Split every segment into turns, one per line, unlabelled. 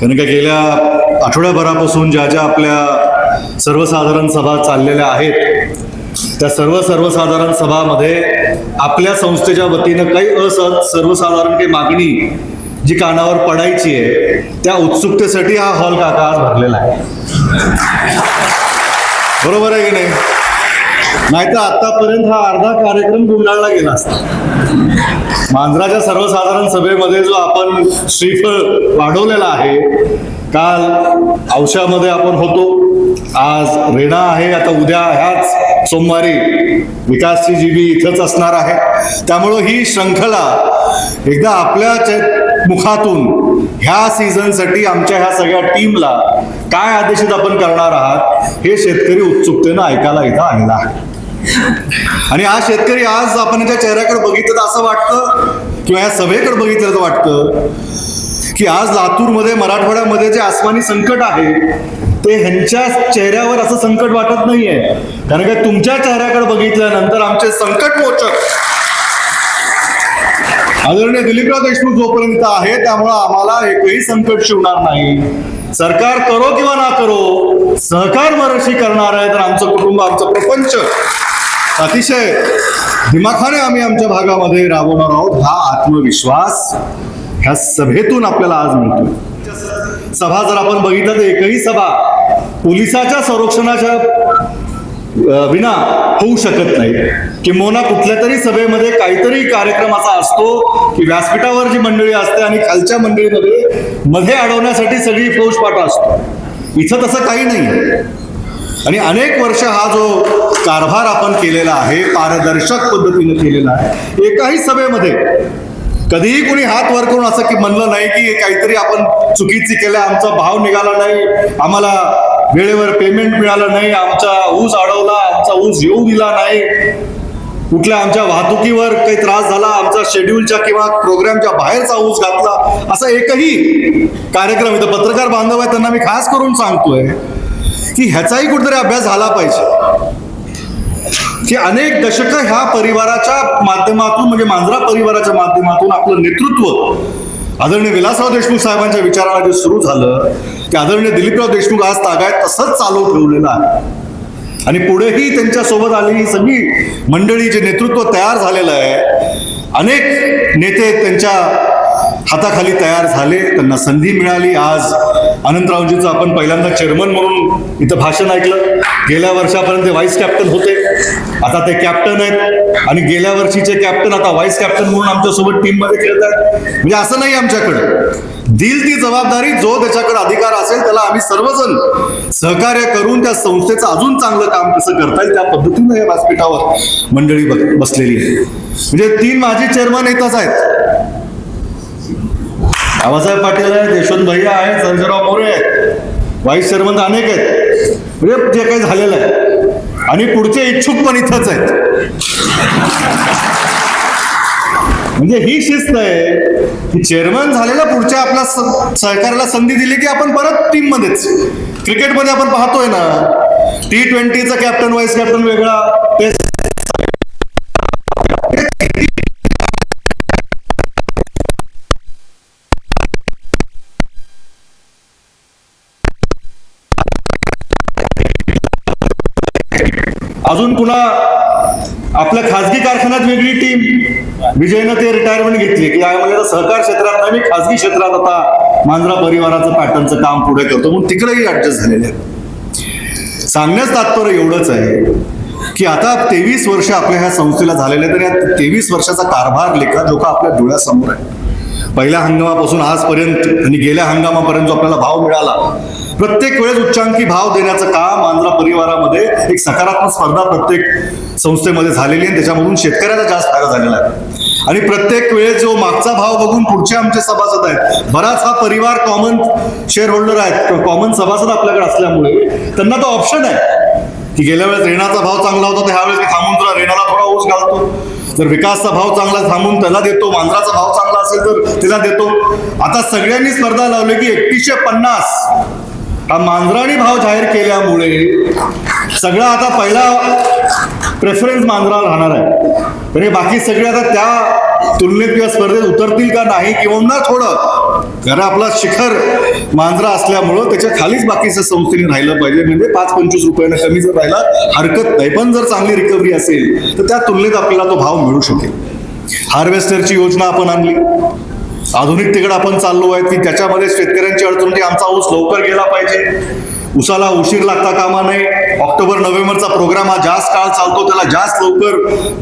कारण का गेल्या आठवड्याभरापासून ज्या ज्या आपल्या सर्वसाधारण सभा चाललेल्या आहेत त्या सर्व सर्वसाधारण सभामध्ये आपल्या संस्थेच्या वतीनं काही असत सर्वसाधारण काही मागणी जी कानावर पडायची आहे त्या उत्सुकतेसाठी हा हॉल काका आज भरलेला आहे. बरोबर आहे की नाही? नाहीतर आतापर्यंत हा अर्धा कार्यक्रम गुंडाळला गेला असता. मांजराच्या सर्वसाधारण सभेमध्ये जो आपण श्रीफळ वाढवलेला आहे काल औषामध्ये आपण होतो. आज रेणा आहे आता उद्या ह्याच सोमवारी विकासची जीबी इथंच असणार आहे. त्यामुळं ही श्रृंखला एकदा आपल्या मुखातून ह्या सीझनसाठी आमच्या ह्या सगळ्या टीमला काय आदेशित आपण करणार आहात हे शेतकरी उत्सुकतेनं ऐकायला इथं आणलं आहे. आणि हा शेतकरी आज आपण याच्या चेहऱ्याकडे बघितलं तर असं वाटतं किंवा या सभेकडे बघितलं तर वाटतं की आज लातूरमध्ये मराठवाड्यामध्ये जे आसमानी संकट आहे ते ह्यांच्या चेहऱ्यावर असं संकट वाटत नाहीये. कारण का तुमच्या चेहऱ्याकडे बघितल्यानंतर आमचे संकट मोचक. आदरणीय दिलीपराव देशमुख जोपर्यंत आहे त्यामुळं आम्हाला एकही संकट शिवणार नाही. सरकार करो किंवा ना करो सहकार मराठी करणार आहे तर आमचं कुटुंब आमचं प्रपंच. अतिशय दिमाखाने आम्ही आमच्या भागामध्ये राबवणार आहोत हा आत्मविश्वास. ह्या सभेतून आपल्याला आज मिळतो सभा जर आपण बघितलं तर एकही सभा पोलिसाच्या संरक्षणाच्या विना होऊ शकत नाही. किंबहुना कुठल्या तरी सभेमध्ये काहीतरी कार्यक्रम असा असतो की व्यासपीठावर जी मंडळी असते आणि खालच्या मंडळीमध्ये मध्ये अडवण्यासाठी सगळी फौजपाटा असतो इथं तसं काही नाही आणि अनेक वर्ष हा जो कारभार आपण केलेला आहे पारदर्शक पद्धतीने केलेला आहे एकाही सभेमध्ये कधीही कोणी हात वर करून असं की म्हणलं नाही की काहीतरी आपण चुकीची केलं आमचा भाव निघाला नाही आम्हाला वेळेवर पेमेंट मिळालं नाही आमचा ऊस अडवला आमचा ऊस येऊ दिला नाही कुठल्या आमच्या वाहतुकीवर काही त्रास झाला आमचा शेड्यूलच्या किंवा प्रोग्रामच्या बाहेरचा ऊस घातला असा एकही कार्यक्रम इथं पत्रकार बांधव आहे त्यांना मी खास करून सांगतोय की ह्याचाही कुठेतरी अभ्यास झाला पाहिजे. की अनेक दशकं ह्या परिवाराच्या माध्यमातून म्हणजे मांजरा परिवाराच्या माध्यमातून आपलं नेतृत्व आदरणीय विलासराव देशमुख साहेबांच्या विचाराला जे सुरू झालं की आदरणीय दिलीपराव देशमुख आज तागायत तसंच चालू ठेवलेलं आहे. आणि पुढेही त्यांच्यासोबत आलेली सगळी मंडळी जे नेतृत्व तयार झालेलं आहे अनेक नेते त्यांच्या हाताखाली तयार झाले त्यांना संधी मिळाली. आज अनंतरावजीचं आपण पहिल्यांदा चेअरमन म्हणून इथं भाषण ऐकलं. गेल्या वर्षापर्यंत ते व्हाईस कॅप्टन होते. आता ते कॅप्टन आहेत. आणि गेल्या वर्षीचे कॅप्टन आता व्हाईस कॅप्टन म्हणून आमच्यासोबत टीममध्ये खेळत आहेत. म्हणजे असं नाही आमच्याकडे. दिल ती जबाबदारी जो त्याच्याकडे अधिकार असेल त्याला आम्ही सर्वजण सहकार्य करून त्या संस्थेचं अजून चांगलं काम कसं करता येईल त्या पद्धतीनं या व्यासपीठावर मंडळी बसलेली आहे म्हणजे तीन माजी चेअरमन येतच आहेत. बाबासाहेब पाटील आहे यशवंत भैया आहेत सर्जराव मोरे आहेत वाईस चेअरमन अनेक आहेत. म्हणजे जे काही झालेलं आहे. आणि पुढचे इच्छुक पण इथंच आहेत. म्हणजे ही शिस्त आहे की चेअरमन झालेला पुढच्या आपल्या स- सहकार्याला संधी दिली की आपण परत टीम मध्येच क्रिकेटमध्ये आपण पाहतोय ना टी ट्वेंटीचा कॅप्टन व्हाईस कॅप्टन वेगळा टेस्ट अजून पुन्हा आपल्या खासगी कारखान्यात वेगळी टीम विजयनं ते रिटायरमेंट घेतली. की आय म्हणजे सहकार क्षेत्रात नाही मी खासगी क्षेत्रात आता मांजरा परिवाराचं पॅटर्नचं काम पुढे करतो. म्हणून तिकडेही ऍडजस्ट झालेले आहेत. सांगण्यास तात्पर्य एवढंच आहे की आता तेवीस वर्ष आपल्या ह्या संस्थेला झालेले तर या तेवीस वर्षाचा कारभार लेखा लोका आपल्या डोळ्यासमोर आहे पहिल्या हंगामापासून आजपर्यंत आणि गेल्या हंगामापर्यंत जो आपल्याला भाव मिळाला प्रत्येक वेळेस उच्चांकी भाव देण्याचं काम आंध्रा परिवारामध्ये एक सकारात्मक स्पर्धा प्रत्येक संस्थेमध्ये झालेली आहे त्याच्यामधून शेतकऱ्याचा जास्त फायदा झालेला आहे. आणि प्रत्येक वेळेस जो मागचा भाव बघून पुढचे आमचे सभासद आहेत बराच हा परिवार कॉमन शेअर होल्डर आहेत कॉमन सभासद आपल्याकडे असल्यामुळे त्यांना तो ऑप्शन आहे. की गेल्या वेळेस रेणाचा भाव चांगला होता तर ह्यावेळेस मी थांबून तुला रेणाला थोडा ऊस घालतो. जर विकासचा भाव चांगला थांबून त्याला देतो मांजराचा भाव चांगला असेल तर त्याला देतो. आता सगळ्यांनी स्पर्धा लावली की एकतीसशे पन्नास. हा मांजराणी भाव जाहीर केल्यामुळे सगळा आता पहिला प्रेफरन्स मांजरा राहणार आहे. म्हणजे बाकी सगळे आता त्या तुलनेत किंवा स्पर्धेत उतरतील का नाही किंवा ना थोडं. कारण आपला शिखर मांजरा असल्यामुळं त्याच्या खालीच बाकीच्या संस्थेने राहिलं पाहिजे. म्हणजे पाच पंचवीस रुपयानं कमी जर राहिला हरकत नाही. पण जर चांगली रिकव्हरी असेल तर त्या तुलनेत आपल्याला तो भाव मिळू शकेल. हार्वेस्टरची योजना आपण आणली. आधुनिक तिकडे आपण चाललो आहे की त्याच्यामध्ये शेतकऱ्यांची अडचण म्हणजे आमचा ऊस लवकर गेला पाहिजे. उसाला उशीर लागता कामा नये. ऑक्टोबर नोव्हेंबरचा प्रोग्राम हा जास्त काळ चालतो त्याला जास्त लवकर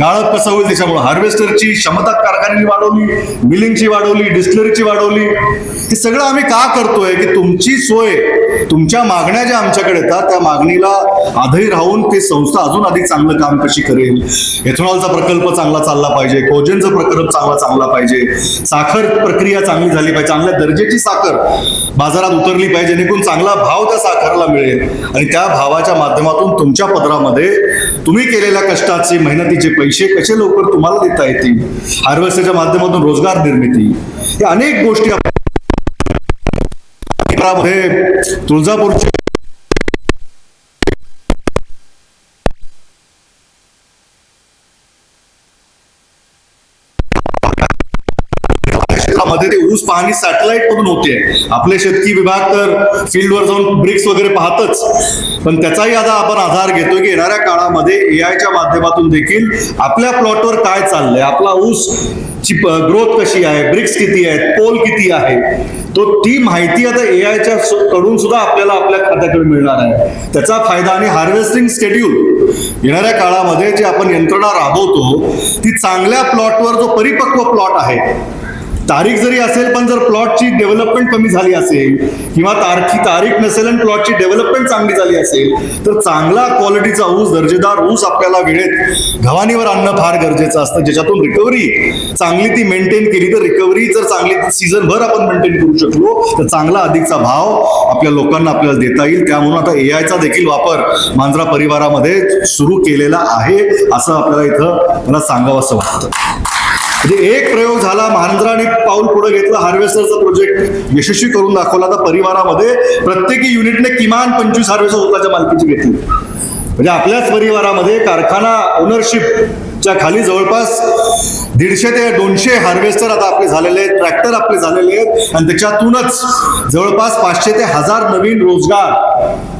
गाळप कसं होईल त्याच्यामुळे हार्वेस्टरची क्षमता कारखान्याची वाढवली मिलिंगची वाढवली डिस्टलरीची वाढवली. हे सगळं आम्ही का करतोय की तुमची सोय तुमच्या मागण्या ज्या आमच्याकडे येतात त्या मागणीला आधी राहून ते संस्था अजून अधिक चांगलं काम कशी करेल? एथनॉलचा प्रकल्प चांगला चालला पाहिजे कोजेनचा प्रकल्प चांगला चांगला पाहिजे साखर प्रक्रिया चांगली झाली पाहिजे चांगल्या दर्जाची साखर बाजारात उतरली पाहिजे जेणेकरून चांगला भाव त्या साखरला मिळेल. आणि त्या भावाच्या माध्यमातून तुमच्या पदरामध्ये तुम्ही केलेल्या कष्टाचे मेहनतीचे पैसे कसे लवकर तुम्हाला देता येतील? हार्वेस्टरच्या माध्यमातून रोजगार निर्मिती या अनेक गोष्टी तुळजापूरचे क्षेत्रामध्ये ते ऊस पाहणी सॅटेलाइट मधून होते. आपले शेतकी विभाग तर फील्डवर जाऊन ब्रिक्स वगैरे पाहतच. पण त्याचाही आता आपण आधार घेतोय की येणाऱ्या काळामध्ये एआयच्या माध्यमातून देखील आपल्या प्लॉटवर काय चाललंय आपला ऊस ची ग्रोथ कशी आहे ब्रिक्स किती आहेत पोल किती आहे तो ती माहिती आता एआयच्या कडून सुद्धा आपल्याला आपल्या खात्याकडे मिळणार आहे. त्याचा फायदा आणि हार्वेस्टिंग शेड्यूल येणाऱ्या काळामध्ये जी आपण यंत्रणा राबवतो ती चांगल्या प्लॉटवर जो परिपक्व प्लॉट आहे तारीख जरी असेल पण जर प्लॉटची डेव्हलपमेंट कमी झाली असेल किंवा तारखी तारीख नसेल आणि प्लॉटची डेव्हलपमेंट चांगली झाली असेल तर चांगला क्वालिटीचा ऊस दर्जेदार ऊस आपल्याला वेळेत गव्हाणीवर आणणं फार गरजेचं असतं. ज्याच्यातून रिकव्हरी चांगली ती मेंटेन केली तर रिकव्हरी जर चांगली सीझन भर आपण मेंटेन करू शकलो तर चांगला अधिकचा भाव आपल्या लोकांना आपल्याला देता येईल. त्यामुळे आता ए आयचा देखील वापर मांजरा परिवारामध्ये सुरू केलेला आहे असं आपल्याला इथं मला सांगावं असं वाटतं. म्हणजे एक प्रयोग झाला महाराष्ट्राने पाऊल पुढे घेतलं हार्वेस्टरचा प्रोजेक्ट यशस्वी करून दाखवला. तर परिवारामध्ये प्रत्येकी युनिटने किमान पंचवीस हार्वेस्टर स्वतःच्या मालकीची घेतली. म्हणजे आपल्याच परिवारामध्ये कारखाना ओनरशिपच्या खाली जवळपास दीडशे ते दोनशे हार्वेस्टर आता आपले झालेले आहेत ट्रॅक्टर आपले झालेले आहेत. आणि त्याच्यातूनच जवळपास पाचशे ते हजार नवीन रोजगार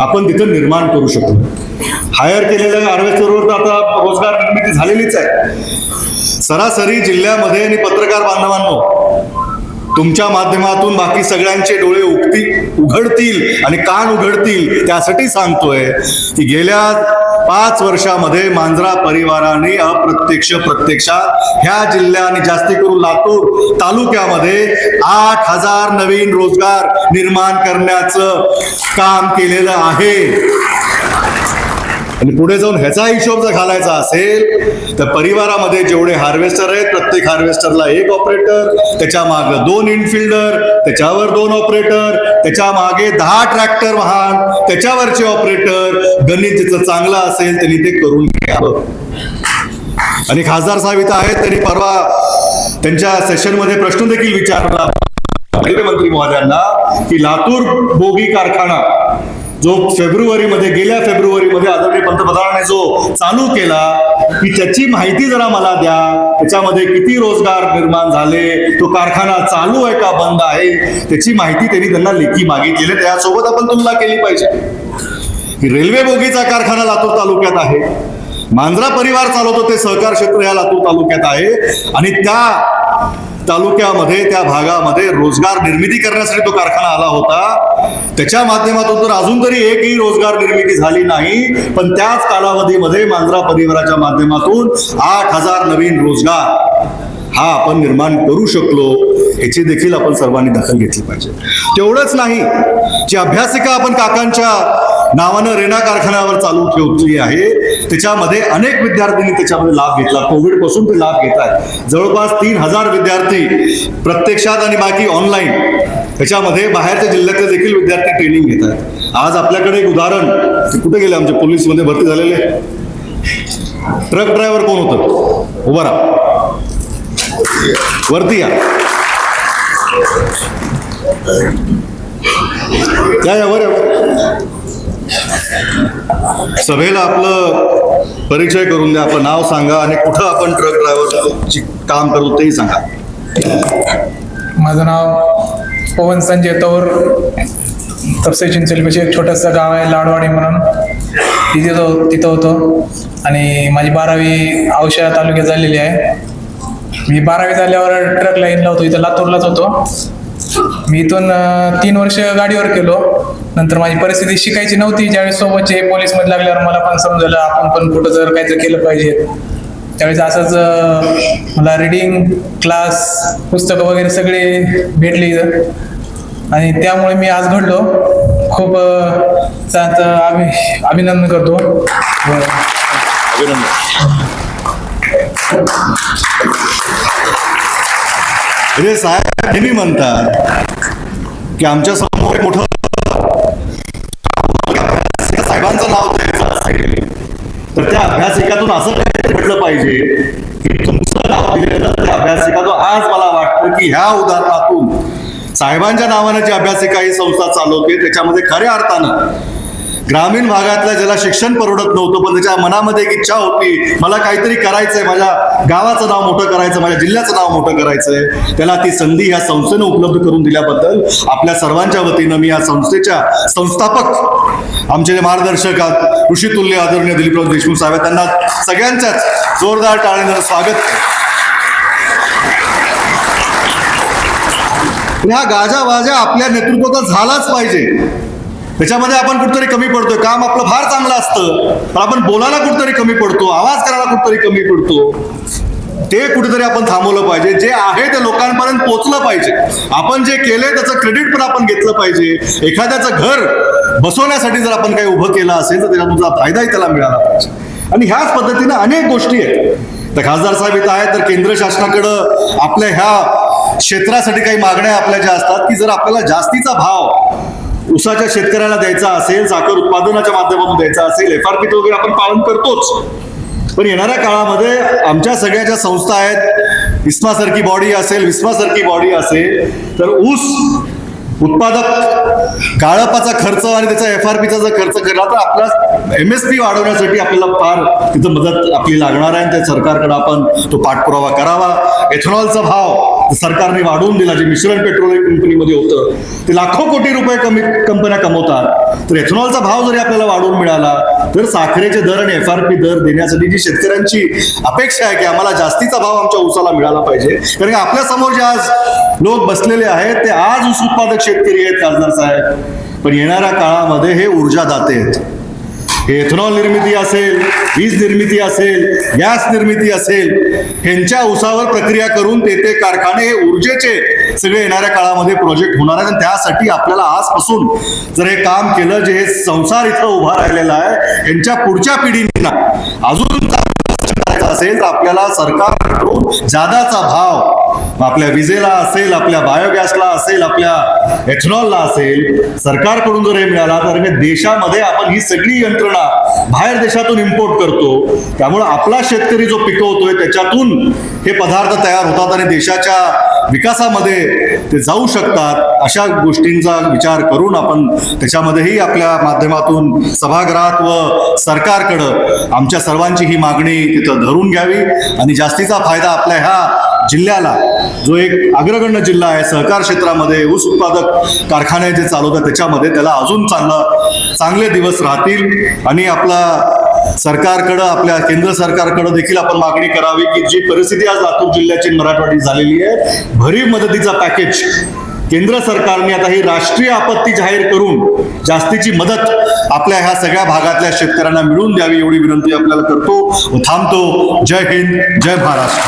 आपण तिथं निर्माण करू शकतो. हायर केलेल्या हार्वेस्टरवर तर आता रोजगार निर्मिती झालेलीच आहे. सरासरी जिल्ह्यामध्ये आणि पत्रकार बांधवांनो तुमच्या माध्यमातून बाकी सगळ्यांचे डोळे उगतील उघडतील आणि कान उघडतील त्यासाठी सांगतोय की गेल्या पाच वर्षामध्ये मांजरा परिवाराने अप्रत्यक्ष प्रत्यक्षात ह्या जिल्ह्या आणि जास्ती करून लातूर तालुक्यामध्ये आठ हजार नवीन रोजगार निर्माण करण्याचं काम केलेलं आहे. आणि पुढे जाऊन ह्याचा हिशोब जर घालायचा असेल तर परिवारामध्ये जेवढे हार्वेस्टर आहेत प्रत्येक हार्वेस्टरला एक ऑपरेटर त्याच्यामागे दोन इनफिल्डर त्याच्यावर दोन ऑपरेटर त्याच्यामागे दहा ट्रॅक्टर वाहन त्याच्यावरचे ऑपरेटर गणित तिथं चांगलं असेल त्यांनी ते करून घ्यावं. आणि खासदार साहेब इथं आहेत त्यांनी परवा त्यांच्या सेशनमध्ये प्रश्न देखील विचारला. रेल्वे मंत्री महोदयांना की लातूर बोगी कारखाना जो फेब्रुवारीमध्ये गेल्या फेब्रुवारीमध्ये आदरणीय पंतप्रधानांनी जो चालू केला की त्याची माहिती जरा मला द्या. त्याच्यामध्ये किती रोजगार निर्माण झाले तो कारखाना चालू आहे का बंद आहे? त्याची माहिती त्यांनी त्यांना लेखी मागितलेली त्यासोबत आपण तुलना केली पाहिजे. की रेल्वे बोगीचा कारखाना लातूर तालुक्यात आहे. मांजरा परिवार चालवतो ते सहकार क्षेत्र या लातूर तालुक्यात आहे. आणि त्या तालुक्यामध्ये त्या भागामध्ये रोजगार निर्मिती करण्यासाठी तो कारखाना आला होता. त्याच्या माध्यमातून तर अजून तरी एकही रोजगार निर्मिती झाली नाही. पण त्याच कालावधीमध्ये मांजरा परिवाराच्या माध्यमातून आठ हजार नवीन रोजगार हा आपण निर्माण करू शकलो याची देखील आपण सर्वांनी दखल घेतली पाहिजे. तेवढंच नाही जी अभ्यासिका आपण काकांच्या नावानं रेना कारखान्यावर चालू ठेवली आहे त्याच्यामध्ये अनेक विद्यार्थ्यांनी त्याच्यामध्ये लाभ घेतला. कोविडपासून ते लाभ घेत आहेत. जवळपास तीन हजार विद्यार्थी प्रत्यक्षात आणि बाकी ऑनलाईन त्याच्यामध्ये बाहेरच्या जिल्ह्यातले देखील विद्यार्थी ट्रेनिंग घेत आहेत. आज आपल्याकडे एक उदाहरण ते कुठे गेले? आमचे पोलीसमध्ये भरती झालेले. ट्रक ड्रायव्हर कोण होतं? उभा राहा. वरती या. या वर सभेला आपलं परिचय करून द्या आपलं नाव सांगा आणि कुठं आपण ट्रक ड्रायव्हरची काम करू तेही सांगा.
माझं नाव पवन संजय तौर तपसे चिंचोलीपाशी एक छोटंसं गाव आहे लाडवाडी म्हणून. तिथे तो तिथं होतो. आणि माझी बारावी औषधा तालुक्यात झालेली आहे. मी बारावी झाल्यावर ट्रक लाईनला होतो इथं लातूरलाच होतो. मी इथून तीन वर्ष गाडीवर केलो. नंतर माझी परिस्थिती शिकायची नव्हती. ज्यावेळेस सोबतचे हे पोलीसमध्ये लागल्यावर मला पण समजलं आपण पण कुठं जर काहीतरी केलं पाहिजे. त्यावेळेस असंच मला रिडिंग क्लास पुस्तकं वगैरे सगळे भेटले आणि त्यामुळे मी आज घडलो. खूप अभिनंदन करतो.
अभिनंदन. रे साहेब नेहमी म्हणतात की आमच्यासमोर एक मोठं साहेबांचं नाव असेल तर त्या अभ्यासिकातून असं काहीतरी म्हटलं पाहिजे की तुमचं नाव दिलेलं त्या अभ्यासिकातून आज मला वाटतं की ह्या उदाहरणातून साहेबांच्या नावाने जी अभ्यासिका ही संस्था चालवते त्याच्यामध्ये खऱ्या अर्थानं ग्रामीण भागातल्या ज्याला शिक्षण परवडत नव्हतं पण त्याच्या मनामध्ये एक इच्छा होती मला काहीतरी करायचंय माझ्या गावाचं नाव मोठं करायचं माझ्या जिल्ह्याचं नाव मोठं करायचंय. त्याला ती संधी ह्या संस्थेनं उपलब्ध करून दिल्याबद्दल आपल्या सर्वांच्या वतीनं मी या संस्थेच्या संस्थापक आमचे जे मार्गदर्शक आहेत, ऋषितुल्य आदरणीय दिलीपराव देशमुख साहेब त्यांना सगळ्यांच्याच जोरदार टाळीनं स्वागत ह्या गाजा वाजा आपल्या नेतृत्वाचा झालाच पाहिजे. त्याच्यामध्ये आपण कुठतरी कमी पडतोय. काम आपलं फार चांगलं असतं. पण आपण बोलायला कुठतरी कमी पडतो. आवाज करायला कुठतरी कमी पडतो. ते कुठेतरी आपण थांबवलं पाहिजे. जे आहे ते लोकांपर्यंत पोचलं पाहिजे. आपण जे केले त्याचं क्रेडिट पण आपण घेतलं पाहिजे. एखाद्याचं घर बसवण्यासाठी जर आपण काही उभं केलं असेल तर त्याचा तुझा फायदाही त्याला मिळाला पाहिजे. आणि ह्याच पद्धतीनं अनेक गोष्टी आहेत. तर खासदार साहेब इथं आहेत तर केंद्र शासनाकडं आपल्या ह्या क्षेत्रासाठी काही मागण्या आपल्या ज्या असतात की जर आपल्याला जास्तीचा भाव ऊसाच्या शेतकऱ्याला द्यायचा असेल साखर उत्पादनाच्या माध्यमातून द्यायचा असेल एफ आर पी वगैरे आपण पालन करतोच. पण येणाऱ्या काळामध्ये आमच्या सगळ्या ज्या संस्था आहेत इस्मासारखी बॉडी असेल विस्मासारखी बॉडी असेल तर ऊस उत्पादक गाळपाचा खर्च आणि त्याचा एफ आर पीचा जर खर्च केला तर आपला एम एस पी वाढवण्यासाठी आपल्याला फार तिथं मदत आपली लागणार आहे. आणि त्या सरकारकडे आपण तो पाठपुरावा करावा. एथनॉलचा भाव सरकारने वाढवून दिला जे मिश्रण पेट्रोलियम कंपनीमध्ये होतं ते लाखो कोटी रुपये कमी कंपन्या कमवतात. तर एथेनॉलचा भाव जरी आपल्याला वाढवून मिळाला तर साखरेचे दर आणि एफ आर पी दर देण्यासाठी जी शेतकऱ्यांची अपेक्षा आहे की आम्हाला जास्तीचा भाव आमच्या ऊसाला मिळाला पाहिजे. कारण की आपल्यासमोर जे आज लोक बसलेले आहेत ते आज ऊस उत्पादक शेतकरी आहेत खासदार साहेब. पण येणाऱ्या काळामध्ये हे ऊर्जादाते आहेत. एथनॉल निर्मिती असेल वीज निर्मिती असेल गॅस निर्मिती असेल ह्यांच्या उसावर प्रक्रिया करून ते ते कारखाने हे ऊर्जेचे सगळे येणाऱ्या काळामध्ये प्रोजेक्ट होणार आहेत. आणि त्यासाठी आपल्याला आजपासून जर हे काम केलं जे हे संसार इथं उभा राहिलेला आहे यांच्या पुढच्या पिढींना अजून असेल तर आपल्याला सरकारकडून जादाचा भाव आपल्या विजेला असेल आपल्या बायोगॅसला असेल आपल्या एथनॉलला असेल सरकारकडून जर हे मिळाला तर देशामध्ये आपण ही सगळी यंत्रणा बाहेर देशातून इम्पोर्ट करतो. त्यामुळे आपला शेतकरी जो पिकवतोय त्याच्यातून हे पदार्थ तयार होतात आणि देशाच्या विकासामध्ये ते जाऊ शकतात. अशा गोष्टींचा विचार करून आपण त्याच्यामध्येही आपल्या माध्यमातून सभागृहात व सरकारकडं आमच्या सर्वांची ही मागणी तिथं धरून घ्यावी. आणि जास्तीचा फायदा आपल्या ह्या जिल्ह्याला जो एक अग्रगण्य जिल्हा आहे सहकार क्षेत्रामध्ये ऊस उत्पादक कारखाने जे चालवतात त्याच्यामध्ये त्याला अजून चांगला चांगले दिवस राहतील. आणि आपला सरकारकडं आपल्या केंद्र सरकारकडं देखील आपण मागणी करावी की जी परिस्थिती आज लातूर जिल्ह्याची मराठवाडी झालेली आहे भरीव मदतीचा पॅकेज केंद्र सरकारने आता ही राष्ट्रीय आपत्ती जाहीर करून जास्तीची मदत आपल्या ह्या सगळ्या भागातल्या शेतकऱ्यांना मिळवून द्यावी एवढी विनंती आपल्याला करतो. थांबतो. जय हिंद जय महाराष्ट्र.